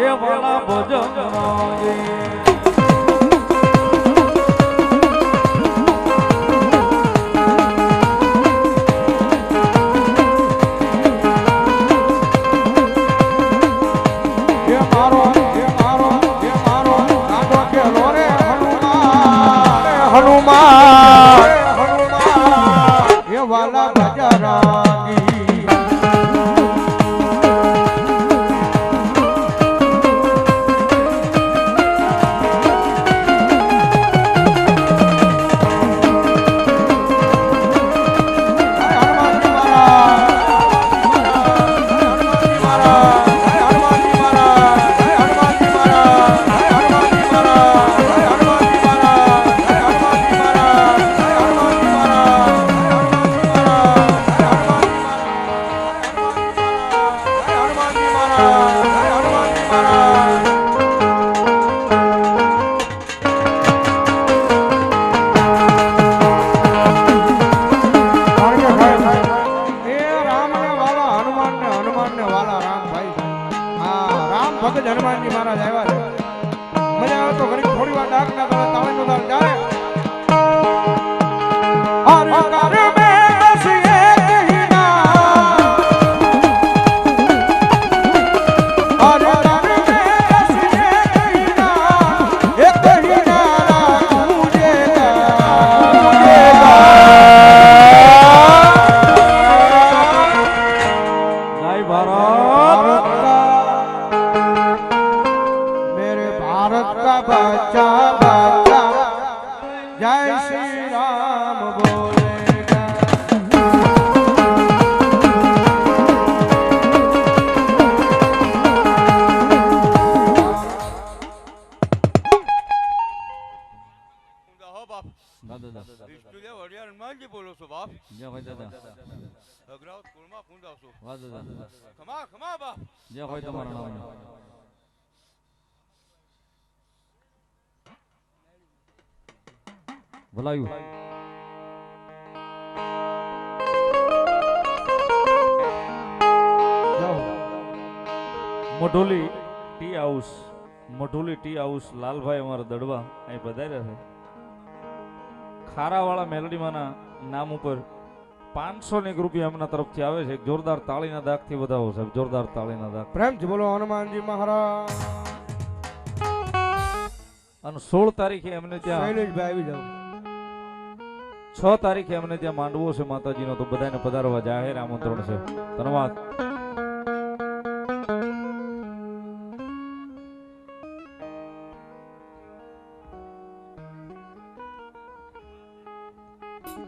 એ વાળા ભજન ભગત હનુમાનજી મહારાજ આવ્યા છે. મજા આવે તો ઘણી થોડી વાર ડાક ના કરે તાળી નો જાય જય શ્રી રામ બોલે બોલો છો બાપ. જય હોય દાદા અગ્રાવ સ્કૂલમાં પૂંજાવ છું વાહ દાદા ખમા ખમા બાપ. જય હોય તમારું નામ ભલાયું Modholi tea house Modholi tea house Lalbhai અમારા દડવા. અહીં પધાર્યા છે. ખારાવાળા મેલડીમાંના નામ ઉપર પાંચસો ને એક રૂપિયા એમના તરફથી આવે છે. જોરદાર તાળીના દાગથી વધાવો સાહેબ. જોરદાર તાળીના દાખ પ્રેમથી બોલો હનુમાનજી મહારાજ. અને સોળ તારીખે એમને ત્યાં શૈલેષભાઈ આવી જાવ છ તારીખે અમને ત્યાં માંડવો છે, માતાજીનો, તો બધાને પધારવા જાહેર આમંત્રણ છે. ધન્યવાદ.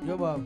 જો બાપ.